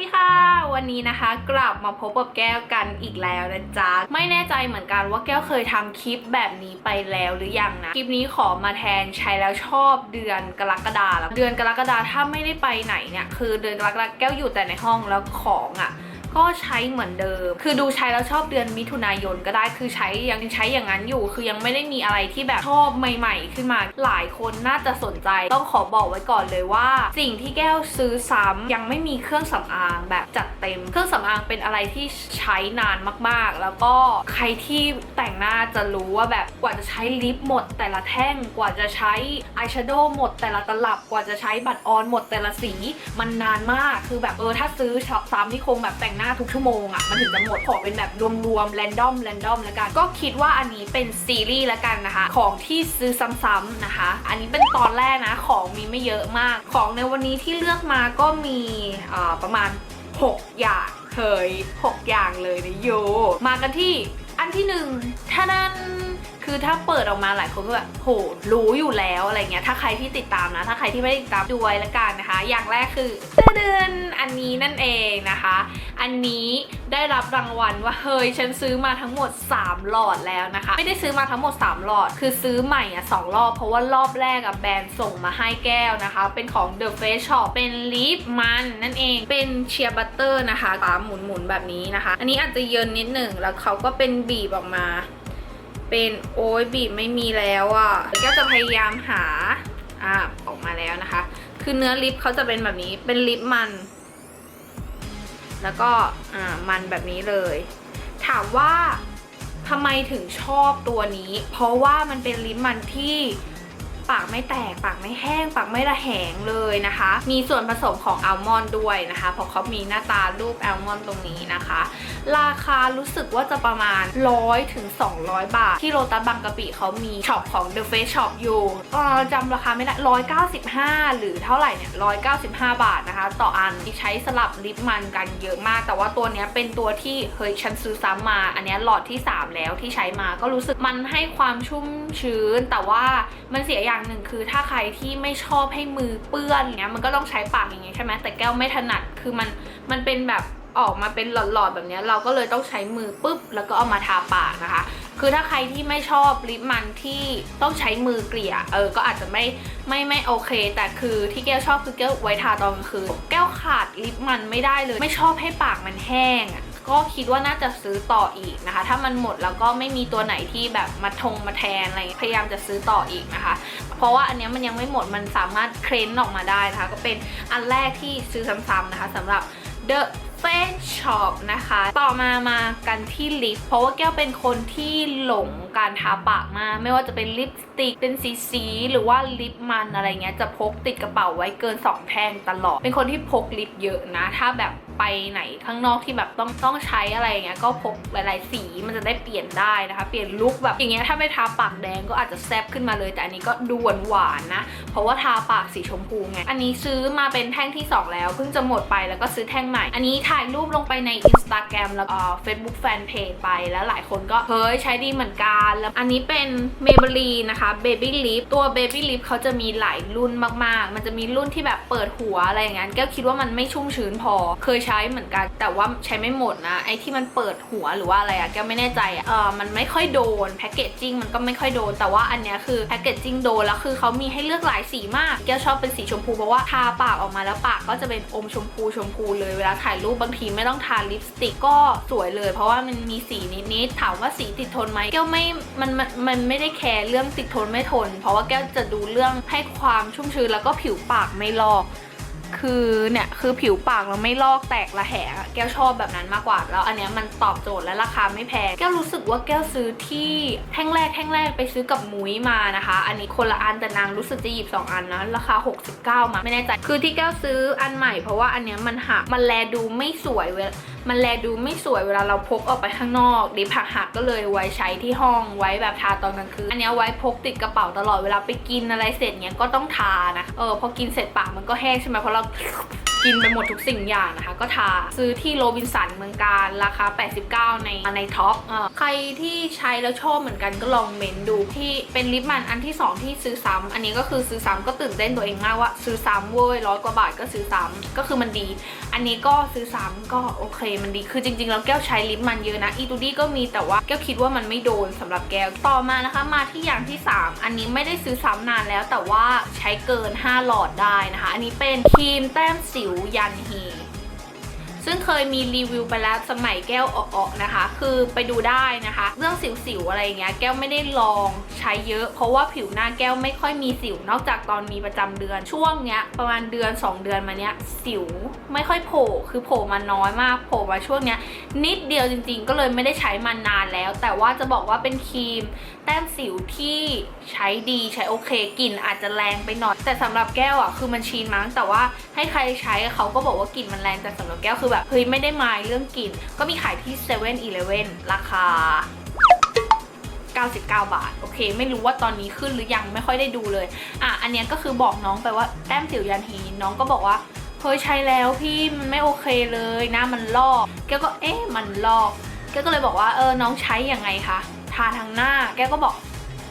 ดีค่ะ วันนี้นะคะกลับมาพบกับแก้วกันอีกแล้วนะจ๊ะ ไม่แน่ใจเหมือนกันว่าแก้วเคยทำคลิปแบบนี้ไปแล้วหรือยังนะ คลิปนี้ขอมาแทนใช้แล้วชอบเดือนกรกฎาแล้วเดือนกรกฎาถ้าไม่ได้ไปไหนเนี่ยคือเดือนกรกฎาแก้วอยู่แต่ในห้องแล้วของอะ่ะ ก็ใช้เหมือนเดิม คือดูใช้แล้วชอบเดือนมิถุนายนก็ได้ คือใช้ยังใช้อย่างนั้นอยู่ คือยังไม่ได้มีอะไรที่แบบชอบใหม่ ๆ ขึ้นมา หลายคนน่าจะสนใจ ต้องขอบอกไว้ก่อนเลยว่า สิ่งที่แก้วซื้อซ้ำยังไม่มีเครื่องสำอางแบบจัดเต็ม เครื่องสำอางเป็นอะไรที่ใช้นานมากๆ แล้วก็ใครที่แต่งหน้าจะรู้ว่าแบบกว่าจะใช้ลิปหมด แต่ละแท่ง กว่าจะใช้อายแชโดว์หมด แต่ละตลับ กว่าจะใช้บัตรออนหมดแต่ละสี มันนานมาก คือแบบเออถ้าซื้อซ้ำที่คงแบบแต่งหน้าทุกชั่วโมงอะ่ะมันถึงจะหมดขอเป็นแบบรวมๆแรนดอมแรนดอมแล้วกัน ก็คิดว่าอันนี้เป็นซีรีส์แล้วกันนะคะ ของที่ซื้อซ้ำๆนะคะ อันนี้เป็นตอนแรกนะของมีไม่เยอะมาก ของในวันนี้ที่เลือกมาก็มีประมาณ 6 อย่างเฮ้ย6อย่างเลยนะโย มากันที่อันที่หนึ่งท่านั้น คือถ้าเปิดออกมาหลายคนก็แบบโหรู้อยู่แล้วอะไรเงี้ยถ้าใครที่ติดตามนะ ถ้าใครที่ไม่ได้ติดตามดูไว้ละกันนะคะ อย่างแรกคือเดือนอันนี้นั่นเองนะคะ อันนี้ได้รับรางวัลว่าเฮ้ยฉันซื้อมาทั้งหมด 3 หลอดแล้วนะคะ ไม่ได้ซื้อมาทั้งหมด 3 หลอด คือซื้อใหม่อะสองรอบเพราะว่ารอบแรกอะแบรนด์ส่งมาให้แก้วนะคะ เป็นของ The Face Shop เป็นลิปมันนั่นเองเป็นเชียร์บัตเตอร์นะคะฝาหมุนๆแบบนี้นะคะ อันนี้อาจจะเยินนิดหนึ่งแล้วเขาก็เป็นบีบออกมา เป็นโอ้ยบีบไม่มีแล้วอะก็จะพยายามหาอ่าออกมาแล้วนะคะ คือเนื้อลิปเขาจะเป็นแบบนี้เป็นลิปมัน แล้วก็อ่ามันแบบนี้เลย ถามว่าทำไมถึงชอบตัวนี้ เพราะว่ามันเป็นลิปมันที่ ปากไม่แตก ปากไม่แห้ง ปากไม่ระแหงเลยนะคะ มีส่วนผสมของอัลมอนด์ด้วยนะคะ เพราะเขามีหน้าตารูปอัลมอนด์ตรงนี้นะคะ ราคารู้สึกว่าจะประมาณ 100ถึง200 บาท ที่โลตัสบางกะปิเขามีช็อปของ The Face Shop อยู่จำราคาไม่ได้ 195 หรือเท่าไหร่เนี่ย 195 บาทนะคะ ต่ออันที่ใช้สลับลิปมันกันเยอะมาก แต่ว่าตัวนี้เป็นตัวที่เฮ้ยฉันซื้อซ้ำมา อันนี้หลอดที่ 3 แล้วที่ใช้มาก็รู้สึกมันให้ความชุ่มชื้น แต่ว่ามันเสียอย่างหนึ่งคือถ้าใครที่ไม่ชอบให้มือเปื้อนเนี้ยมันก็ต้องใช้ปากอย่างเงี้ยใช่ไหมแต่แก้วไม่ถนัดคือมันมันเป็นแบบออกมาเป็นหลอดๆแบบเนี้ยเราก็เลยต้องใช้มือปุ๊บ แล้วก็เอามาทาปากนะคะ คือถ้าใครที่ไม่ชอบลิปมันที่ต้องใช้มือเกลี่ยเออก็อาจจะไม่ไม่ไม่โอเค แต่คือที่แก้วชอบคือแก้วไว้ทาตอนกลางคืนแก้วขาดลิปมันไม่ได้เลย ไม่ชอบให้ปากมันแห้งอะ ก็คิดว่าน่าจะซื้อต่ออีกนะคะ ถ้ามันหมดแล้วก็ไม่มีตัวไหนที่แบบมาทงมาแทนอะไรพยายามจะซื้อต่ออีกนะคะ เพราะว่าอันนี้มันยังไม่หมดมันสามารถเคลนออกมาได้นะคะ ก็เป็นอันแรกที่ซื้อซ้ำๆนะคะสำหรับ The Face Shop นะคะ ต่อมามากันที่ลิป เพราะว่าแก้วเป็นคนที่หลงการทาปากมาก ไม่ว่าจะเป็นลิปสติก เป็นสีสีหรือว่าลิปมันอะไรเงี้ย จะพกติดกระเป๋าไว้เกิน 2 แท่งตลอด เป็นคนที่พกลิปเยอะนะ ถ้าแบบ ไปไหนข้างนอกที่แบบต้องต้องใช้อะไรอย่างเงี้ยก็พกหลายๆสีมันจะได้เปลี่ยนได้นะคะ เปลี่ยนลุคแบบอย่างเงี้ยถ้าไม่ทาปากแดงก็อาจจะแซบขึ้นมาเลย แต่อันนี้ก็ดูหวานๆนะ เพราะว่าทาปากสีชมพูไง อันนี้ซื้อมาเป็นแท่งที่ 2 แล้วเพิ่งจะหมดไปแล้วก็ซื้อแท่งใหม่ อันนี้ถ่ายรูปลงไปใน Instagram แล้วก็เฟซบุ๊กแฟนเพจไปแล้วหลายคนก็เฮ้ยใช้ดีเหมือนกันแล้วอันนี้เป็น Maybelline นะคะ Baby Lip ตัว Baby Lip เขาจะมีหลายรุ่นมากๆ มันจะมีรุ่นที่แบบเปิดหัวอะไรอย่างเงี้ยแก้วคิดว่ามันไม่ชุ่มชื้นพอเคยใช้เหมือนกัน แต่ว่าใช้ไม่หมดนะไอ้ที่มันเปิดหัวหรือว่าอะไรอะแกไม่แน่ใจอะเออมันไม่ค่อยโดนแพคเกจจิ้งมันก็ไม่ค่อยโดน แต่ว่าอันเนี้ยคือแพคเกจจิ้งโดนแล้วคือเขามีให้เลือกหลายสีมากแกชอบเป็นสีชมพูเพราะว่าทาปากออกมาแล้วปากก็จะเป็นอมชมพูชมพูเลยเวลาถ่ายรูปบางทีไม่ต้องทาลิปสติกก็สวยเลย เพราะว่ามันมีสีนิดๆถามว่าสีติดทนไหมแก้วไม่มันมันมันไม่ได้แคร์เรื่องติดทนไม่ทน เพราะว่าแก้วจะดูเรื่องให้ความชุ่มชื้นแล้วก็ผิวปากไม่ลอก คือเนี่ยคือผิวปากเราไม่ลอกแตกระแหงอะแก้วชอบแบบนั้นมากกว่า แล้วอันเนี้ยมันตอบโจทย์และราคาไม่แพงแก้วรู้สึกว่าแก้วซื้อที่แท่งแรกแท่งแรกไปซื้อกับมุ้ยมานะคะ อันนี้คนละอันแต่นางรู้สึกจะหยิบ 2 อันนะราคา 69 มาไม่แน่ใจ คือที่แก้วซื้ออันใหม่เพราะว่าอันเนี้ยมันหักมันแลดูไม่สวยเวลา มันแลดูไม่สวยเวลาเราพกออกไปข้างนอกดิผักหักก็เลยไว้ใช้ที่ห้องไว้แบบทาตอนกลางคืนอันนี้ไว้พกติดกระเป๋าตลอดเวลาไปกินอะไรเสร็จเนี้ยก็ต้องทานะเออพอกินเสร็จปากมันก็แห้งใช่ไหมเพราะเรา กินไปหมดทุกสิ่งอย่างนะคะ ก็ทาซื้อที่โรบินสันเมืองการราคา 89 ในในท็อปอ่อใครที่ใช้แล้วชอบเหมือนกันก็ลองเมนดูที่เป็นลิปมันอันที่ 2 ที่ซื้อซ้ำอันนี้ก็คือซื้อซ้ำก็ตื่นเต้นตัวเองมากว่า ซื้อซ้ำเว้ยร้อยกว่าบาทก็ซื้อซ้ำก็คือมันดี อันนี้ก็ซื้อซ้ำก็โอเคมันดีคือจริงๆแล้วแก้วใช้ลิปมันเยอะนะอีตูดี้ก็มีแต่ว่าแก้วคิดว่ามันไม่โดนสำหรับแก้วต่อมานะคะ มาที่อย่างที่ 3 อันนี้ไม่ได้ซื้อซ้ำนานแล้วแต่ว่าใช้เกิน 5 หลอดได้นะคะ อันนี้เป็นครีมแต้มสิวยันฮี ซึ่งเคยมีรีวิวไปแล้วสมัยแก้วออกๆนะคะ คือไปดูได้นะคะ เรื่องสิวๆอะไรเงี้ยแก้วไม่ได้ลองใช้เยอะ เพราะว่าผิวหน้าแก้วไม่ค่อยมีสิว นอกจากตอนมีประจำเดือนช่วงเนี้ยประมาณเดือน 2 เดือนมาเนี้ยสิวไม่ค่อยโผล่คือโผล่มาน้อยมากโผล่มาช่วงเนี้ยนิดเดียวจริง ๆ ก็เลยไม่ได้ใช้มานานแล้ว แต่ว่าจะบอกว่าเป็นครีมแต้มสิวที่ใช้ดีใช้โอเคกลิ่นอาจจะแรงไปหน่อย แต่สำหรับแก้วอะคือมันชินมั้งแต่ว่าให้ใครใช้เขาก็บอกว่ากลิ่นมันแรงแต่สำหรับแก้วคือแบบเฮ้ยไม่ได้มายเรื่องกลิ่น ก็มีขายที่7 e เ e ่ e อราคา 99 บาท โอเค ไม่รู้ว่าตอนนี้ขึ้นหรือยังไม่ค่อยได้ดูเลย อะ อันเนี้ยก็คือบอกน้องไปว่าแต้มสิวยันฮีน้องก็บอกว่าเฮ้ยใช้แล้วพี่มันไม่โอเคเลยหน้ามันลอก แกก็เอ๊ะมันลอก แกก็เลยบอกว่าเออน้องใช้ยังไงคะทาทางหน้า แกก็บอก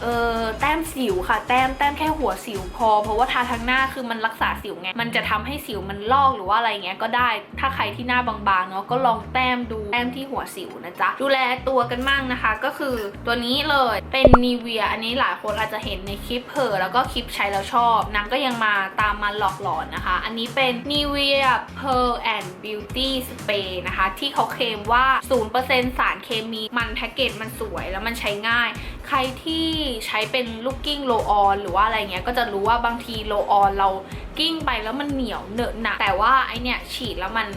เออแต้มสิวค่ะ แต้มแต้มแค่หัวสิวพอ เพราะว่าทาทางหน้าคือมันรักษาสิวไง มันจะทำให้สิวมันลอกหรือว่าอะไรเงี้ยก็ได้ ถ้าใครที่หน้าบางๆเนาะก็ลองแต้มดูแต้มที่หัวสิวนะจ๊ะ ดูแลตัวกันมั่งนะคะ ก็คือตัวนี้เลยเป็นนีเวียอันนี้หลายคนอาจจะเห็นในคลิปเพอแล้วก็คลิปใช้แล้วชอบนางก็ยังมาตามมาหลอกหลอนนะคะ อันนี้เป็น Nivea Pearl and Beauty Spray นะคะ ที่เขาเคลมว่า 0%สารเคมีมันแพ็กเกจมันสวยแล้วมันใช้ง่าย ใครที่ใช้เป็นลูกกิ้งโลออนหรือว่าอะไรเงี้ยก็จะรู้ว่าบางทีโลออนเรากิ้งไปแล้วมันเหนียวเหนอะหนะแต่ว่าไอเนี้ยฉีดแล้วมัน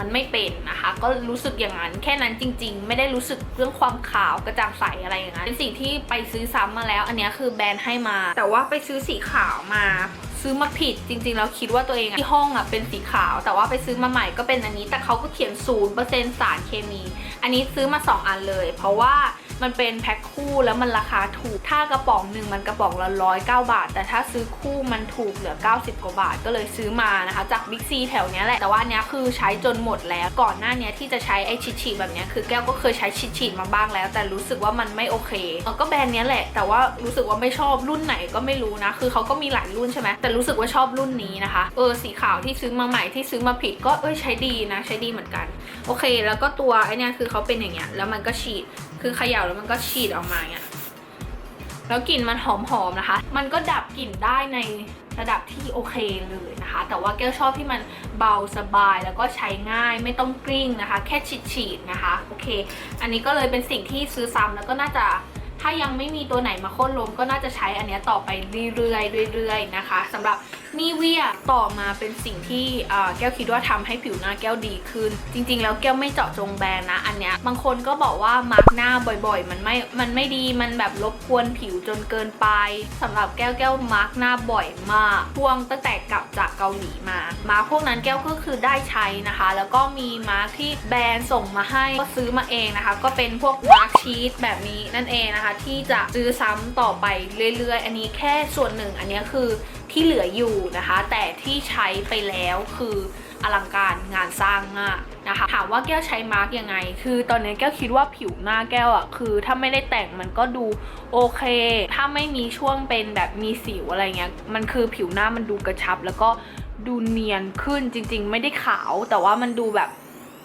มันไม่เป็นนะคะ ก็รู้สึกอย่างนั้นแค่นั้นจริง ๆ ไม่ได้รู้สึกเรื่องความขาวกระจ่างใสอะไรอย่างนั้นเป็นสิ่งที่ไปซื้อซ้ำมาแล้ว อันนี้คือแบรนด์ให้มา แต่ว่าไปซื้อสีขาวมาซื้อมาผิดจริงๆ แล้วคิดว่าตัวเองที่ห้องอะเป็นสีขาว แต่ว่าไปซื้อมาใหม่ก็เป็นอันนี้ แต่เขาก็เขียน0%สารเคมี อันนี้ซื้อมา 2 อันเลย เพราะว่า มันเป็นแพ็คคู่แล้วมันราคาถูก ถ้ากระป๋องหนึ่งมันกระป๋องละร้อยเก้าบาท แต่ถ้าซื้อคู่มันถูกเหลือ 90 กว่าบาทก็เลยซื้อมานะคะ จากบิ๊กซีแถวนี้แหละ แต่ว่าเนี้ยคือใช้จนหมดแล้ว ก่อนหน้านี้ที่จะใช้ไอชิดฉีดแบบเนี้ยคือแก้วก็เคยใช้ชิดฉีดมาบ้างแล้ว แต่รู้สึกว่ามันไม่โอเคเออก็แบรนด์เนี้ยแหละ แต่ว่ารู้สึกว่าไม่ชอบรุ่นไหนก็ไม่รู้นะ คือเขาก็มีหลายรุ่นใช่ไหมแต่รู้สึกว่าชอบรุ่นนี้นะคะ เออสีขาวที่ซื้อมาใหม่ที่ซื้อมาผิดก็เอ้ยใช้ดีนะ ใช้ดีเหมือนกัน โอเค แล้วก็ตัวไอเนี้ยคือเขาเป็นอย่างเงี้ย แล้วมันก็ฉีด คือเขย่าแล้วมันก็ฉีดออกมาเงี้ย แล้วกลิ่นมันหอมๆนะคะ มันก็ดับกลิ่นได้ในระดับที่โอเคเลยนะคะ แต่ว่าแก้วชอบที่มันเบาสบายแล้วก็ใช้ง่ายไม่ต้องกลิ้งนะคะ แค่ฉีดๆนะคะ โอเค อันนี้ก็เลยเป็นสิ่งที่ซื้อซ้ำแล้วก็น่าจะถ้ายังไม่มีตัวไหนมาค่นล้มก็น่าจะใช้อันเนี้ยต่อไปเรื่อยๆเรื่อยๆนะคะสำหรับ นีเวียต่อมาเป็นสิ่งที่แก้วคิดว่าทำให้ผิวหน้าแก้วดีขึ้น จริง ๆ แล้วแก้วไม่เจาะจงแบรนด์นะ อันเนี้ยบางคนก็บอกว่ามาร์กหน้าบ่อยๆ มันไม่ มันไม่ดีมันแบบรบกวนผิวจนเกินไปสำหรับแก้วแก้วมาร์กหน้าบ่อยมากช่วงตั้งแต่กลับจากเกาหลีมามาร์กพวกนั้นแก้วก็คือได้ใช้นะคะ แล้วก็มีมาร์กที่แบรนด์ส่งมาให้ก็ซื้อมาเองนะคะ ก็เป็นพวกมาร์กชีสแบบนี้นั่นเองนะคะ ที่จะซื้อซ้ำต่อไปเรื่อยๆ อันนี้แค่ส่วนหนึ่งอันนี้คือ ที่เหลืออยู่นะคะ แต่ที่ใช้ไปแล้วคืออลังการงานสร้างมากนะคะถามว่าแก้วใช้มาร์กยังไง คือตอนนี้แก้วคิดว่าผิวหน้าแก้วอะคือถ้าไม่ได้แต่งมันก็ดูโอเค ถ้าไม่มีช่วงเป็นแบบมีสิวอะไรเงี้ยมันคือผิวหน้ามันดูกระชับ แล้วก็ดูเนียนขึ้นจริง ๆ ไม่ได้ขาว แต่ว่ามันดูแบบ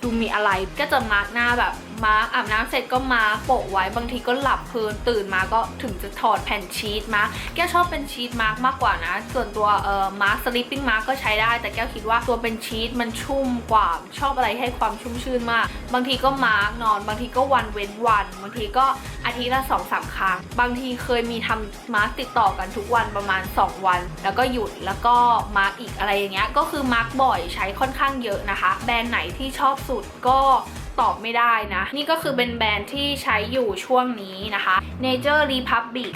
ดูมีอะไรก็จะมาร์กหน้าแบบ มาร์กอาบน้ำเสร็จก็มาร์กโปะไว้บางทีก็หลับเพลินตื่นมาก็ถึงจะถอดแผ่นชีสมาร์กแก้วชอบเป็นชีสมาร์กมากกว่านะ ส่วนตัวเอ่อมาร์กสลิปปิ้งมาร์กก็ใช้ได้ แต่แก้วคิดว่าตัวเป็นชีสมันชุ่มกว่าชอบอะไรให้ความชุ่มชื่นมาก บางทีก็มาร์กนอน บางทีก็วันเว้นวัน บางทีก็อาทิตย์ละสองสามครั้ง บางทีเคยมีทำมาร์กติดต่อกันทุกวันประมาณ 2 วัน แล้วก็หยุดแล้วก็มาร์กอีกอะไรอย่างเงี้ยก็คือมาร์กบ่อยใช้ค่อนข้างเยอะนะคะ แบรนด์ไหนที่ชอบสุดก็ ตอบไม่ได้นะ นี่ก็คือเป็นแบรนด์ที่ใช้อยู่ช่วงนี้นะคะ Nature Republic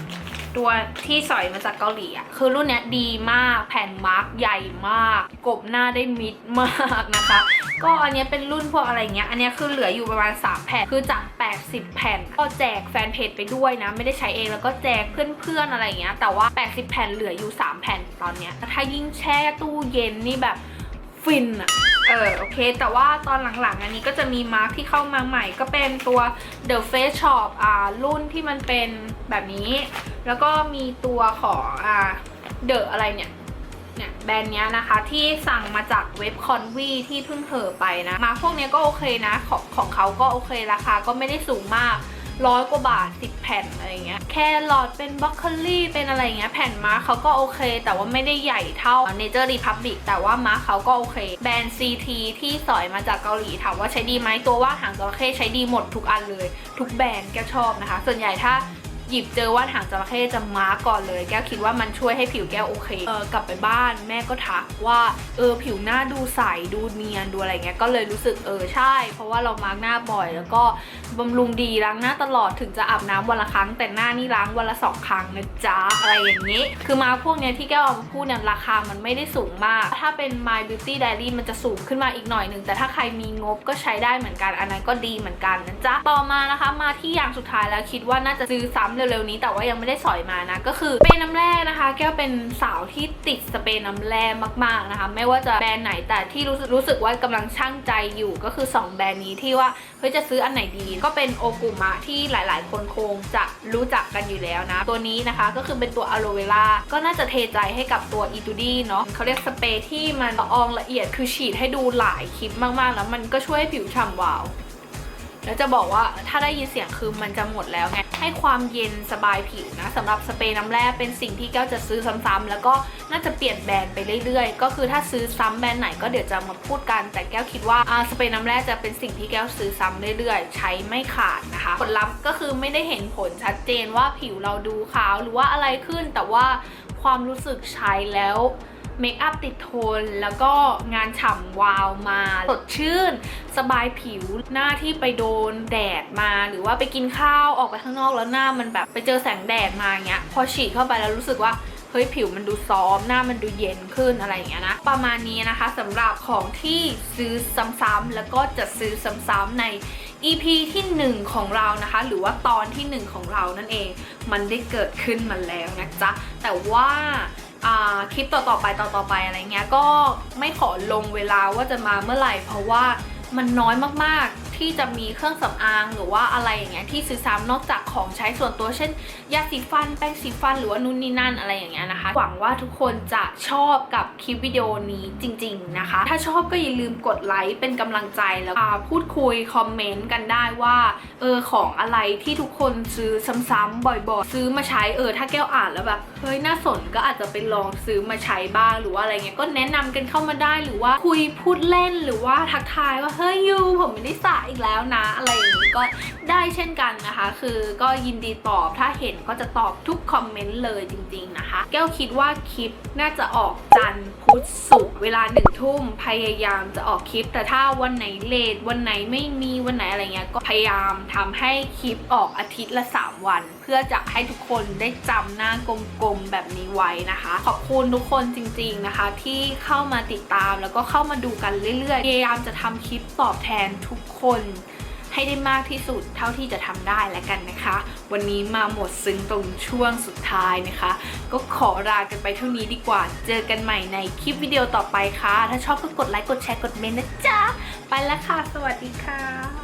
ตัวที่สอยมาจากเกาหลีอะ คือรุ่นเนี้ยดีมาก แผ่นมาร์กใหญ่มาก กบหน้าได้มิดมากนะคะ ก็อันเนี้ยเป็นรุ่นพวกอะไรเงี้ย อันเนี้ยคือเหลืออยู่ประมาณ 3 แผ่น คือจาก 80 แผ่น ก็แจกแฟนเพจไปด้วยนะ ไม่ได้ใช้เองแล้วก็แจกเพื่อนๆอะไรเงี้ย แต่ว่า 80 แผ่นเหลืออยู่ 3 แผ่นตอนเนี้ย ถ้ายิ่งแช่ตู้เย็นนี่แบบ ฟินอะเออโอเค แต่ว่าตอนหลังๆ อันนี้ก็จะมีมาร์คที่เข้ามาใหม่ ก็เป็นตัว The Face Shop อ่ารุ่นที่มันเป็นแบบนี้ แล้วก็มีตัวของอ่า The อะไรเนี่ยเนี่ยแบรนด์เนี้ยนะคะที่สั่งมาจากเว็บคอนวีที่เพิ่งเผอไปนะ มาพวกเนี้ยก็โอเคนะ ของของเขาก็โอเคราคาก็ไม่ได้สูงมาก ร้อยกว่าบาทสิบแผ่นอะไรเงี้ยแครอทเป็นบรอกโคลี่เป็นอะไรเงี้ยแผ่นมาเขาก็โอเค แต่ว่าไม่ได้ใหญ่เท่าเนเจอร์รีพับบิกแต่ว่ามาเขาก็โอเค แบรนด์ CT ที่สอยมาจากเกาหลีถามว่าใช้ดีไหมตัวว่าหางจระเข้ใช้ดีหมดทุกอันเลย ทุกแบรนด์แกชอบนะคะ ส่วนใหญ่ถ้า หยิบเจอว่าดหางจระเข้จะมาร์กก่อนเลย แก้วคิดว่ามันช่วยให้ผิวแก้วโอเคเออกลับไปบ้านแม่ก็ทักว่าเออผิวหน้าดูใสดูเนียนดูอะไรเงี้ยก็เลยรู้สึกเออใช่ เพราะว่าเรามาร์กหน้าบ่อย แล้วก็บำรุงดีล้างหน้าตลอดถึงจะอาบน้ำวันละครั้ง แต่หน้านี่ล้างวันละสองครั้งนะจ๊ะอะไรอย่างนี้ คือมาพวกเนี้ยที่แก้วเอามาพูดเนี่ยราคามันไม่ได้สูงมาก ถ้าเป็น My Beauty Diary มันจะสูงขึ้นมาอีกหน่อยหนึ่งแต่ถ้าใครมีงบก็ใช้ได้เหมือนกันอันนั้นก็ดีเหมือนกันนะจ๊ะต่อมานะคะมาที่อย่างสุดท้ายแล้วคิดว่าน่าจะซื้อซ้ำเร็วๆนี้แต่ว่ายังไม่ได้สอยมานะ ก็คือสเปรย์น้ำแร่นะคะ แก้วเป็นสาวที่ติดสเปรย์น้ำแร่มากๆนะคะ ไม่ว่าจะแบรนด์ไหนแต่ที่รู้สึกรู้สึกว่ากำลังช่างใจอยู่ก็คือ 2 แบรนด์นี้ที่ว่าเฮ้ยจะซื้ออันไหนดี ก็เป็นโอกุมะที่หลาย ๆ คนคงจะรู้จักกันอยู่แล้วนะ ตัวนี้นะคะก็คือเป็นตัวอะโลเวล่าก็น่าจะเทใจให้กับตัวอีตูดี้เนาะเขาเรียกสเปรย์ที่มันละอองละเอียดคือฉีดให้ดูหลายคลิปมากๆ แล้วมันก็ช่วยให้ผิวฉ่ำวาวแล้วจะบอกว่าถ้าได้ยินเสียงคือมันจะหมดแล้วไง ให้ความเย็นสบายผิวนะสำหรับสเปรย์น้ำแร่เป็นสิ่งที่แก้วจะซื้อซ้ำๆแล้วก็น่าจะเปลี่ยนแบรนด์ไปเรื่อยๆ ก็คือถ้าซื้อซ้ำแบรนด์ไหนก็เดี๋ยวจะมาพูดกัน แต่แก้วคิดว่าอ่าสเปรย์น้ำแร่จะเป็นสิ่งที่แก้วซื้อซ้ำเรื่อยๆ ใช้ไม่ขาดนะคะ ผลลัพธ์ก็คือไม่ได้เห็นผลชัดเจนว่าผิวเราดูขาวหรือว่าอะไรขึ้น แต่ว่าความรู้สึกใช้แล้ว เมคอัพติดทน แล้วก็งานฉ่ำวาวมาสดชื่น สบายผิวหน้าที่ไปโดนแดดมา หรือว่าไปกินข้าวออกไปข้างนอกแล้วหน้ามันแบบไปเจอแสงแดดมาเงี้ย พอฉีดเข้าไปแล้วรู้สึกว่าเฮ้ยผิวมันดูซอฟหน้ามันดูเย็นขึ้นอะไรอย่างเงี้ยนะ ประมาณนี้นะคะสำหรับของที่ซื้อซ้ำๆแล้วก็จะซื้อซ้ำๆใน EP ที่ 1 ของเรานะคะ หรือว่าตอนที่ 1 ของเรานั่นเอง มันได้เกิดขึ้นมาแล้วนะจ๊ะ แต่ว่า คลิปต่อๆไปต่อๆไปอะไรเงี้ยก็ไม่ขอลงเวลาว่าจะมาเมื่อไหร่ เพราะว่ามันน้อยมากๆ ที่จะมีเครื่องสำอางหรือว่าอะไรอย่างเงี้ยที่ซื้อซ้ำนอกจากของใช้ส่วนตัวเช่น ยาสีฟันแป้งสีฟันหรือว่านู่นนี่นั่นอะไรอย่างเงี้ยนะคะ หวังว่าทุกคนจะชอบกับคลิปวิดีโอนี้จริง ๆนะคะ ถ้าชอบก็อย่าลืมกดไลค์เป็นกำลังใจแล้วพูดคุยคอมเมนต์กันได้ว่าเออของอะไรที่ทุกคนซื้อซ้ำๆบ่อยๆ ซื้อมาใช้เออถ้าแก้วอ่านแล้วแบบเฮ้ยน่าสนก็อาจจะไปลองซื้อมาใช้บ้างหรือว่าอะไรเงี้ยก็แนะนำกันเข้ามาได้หรือว่าคุยพูดเล่นหรือว่าทักทายว่าเฮ้ยยูผมไม่ได้สระอีกแล้วนะอะไรอย่างนี้ก็ได้เช่นกันนะคะ คือก็ยินดีตอบถ้าเห็นก็จะตอบทุกคอมเมนต์เลยจริง ๆนะคะ แก้วคิดว่าคลิปน่าจะออกจันทร์พุธศุกร์เวลาหนึ่งทุ่มพยายามจะออกคลิป แต่ถ้าวันไหนเลทวันไหนไม่มีวันไหนอะไรเงี้ยก็พยายามทำให้คลิปออกอาทิตย์ละ 3 วัน เพื่อจะให้ทุกคนได้จำหน้ากลมๆแบบนี้ไว้นะคะ ขอบคุณทุกคนจริง ๆนะคะ ที่เข้ามาติดตามแล้วก็เข้ามาดูกันเรื่อยๆพยายามจะทำคลิปตอบแทนทุกคนให้ได้มากที่สุดเท่าที่จะทำได้แล้วกันนะคะ วันนี้มาหมดซึ้งตรงช่วงสุดท้ายนะคะ ก็ขอลากันไปเท่านี้ดีกว่า เจอกันใหม่ในคลิปวิดีโอต่อไปค่ะ ถ้าชอบก็กดไลค์กดแชร์กดเมนต์นะจ๊ะ ไปแล้วค่ะ สวัสดีค่ะ